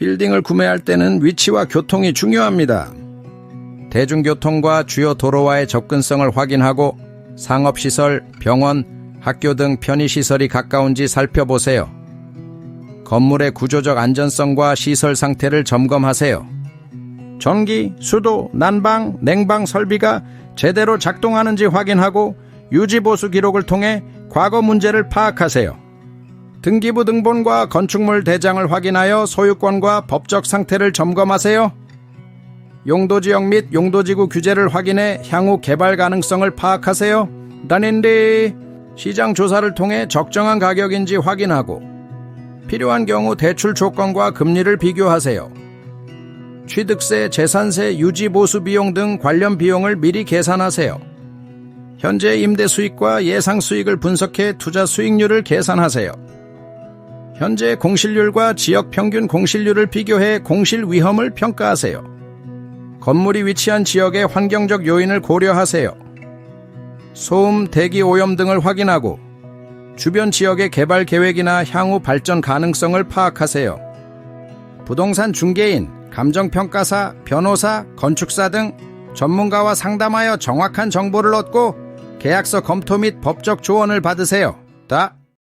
빌딩을 구매할 때는 위치와 교통이 중요합니다. 대중교통과 주요 도로와의 접근성을 확인하고 상업시설, 병원, 학교 등 편의시설이 가까운지 살펴보세요. 건물의 구조적 안전성과 시설 상태를 점검하세요. 전기, 수도, 난방, 냉방 설비가 제대로 작동하는지 확인하고 유지보수 기록을 통해 과거 문제를 파악하세요. 등기부 등본과 건축물 대장을 확인하여 소유권과 법적 상태를 점검하세요. 용도지역 및 용도지구 규제를 확인해 향후 개발 가능성을 파악하세요. 다닌디 시장 조사를 통해 적정한 가격인지 확인하고 필요한 경우 대출 조건과 금리를 비교하세요. 취득세, 재산세, 유지 보수 비용 등 관련 비용을 미리 계산하세요. 현재 임대 수익과 예상 수익을 분석해 투자 수익률을 계산하세요. 현재 공실률과 지역 평균 공실률을 비교해 공실 위험을 평가하세요. 건물이 위치한 지역의 환경적 요인을 고려하세요. 소음, 대기 오염 등을 확인하고 주변 지역의 개발 계획이나 향후 발전 가능성을 파악하세요. 부동산 중개인, 감정평가사, 변호사, 건축사 등 전문가와 상담하여 정확한 정보를 얻고 계약서 검토 및 법적 조언을 받으세요. 다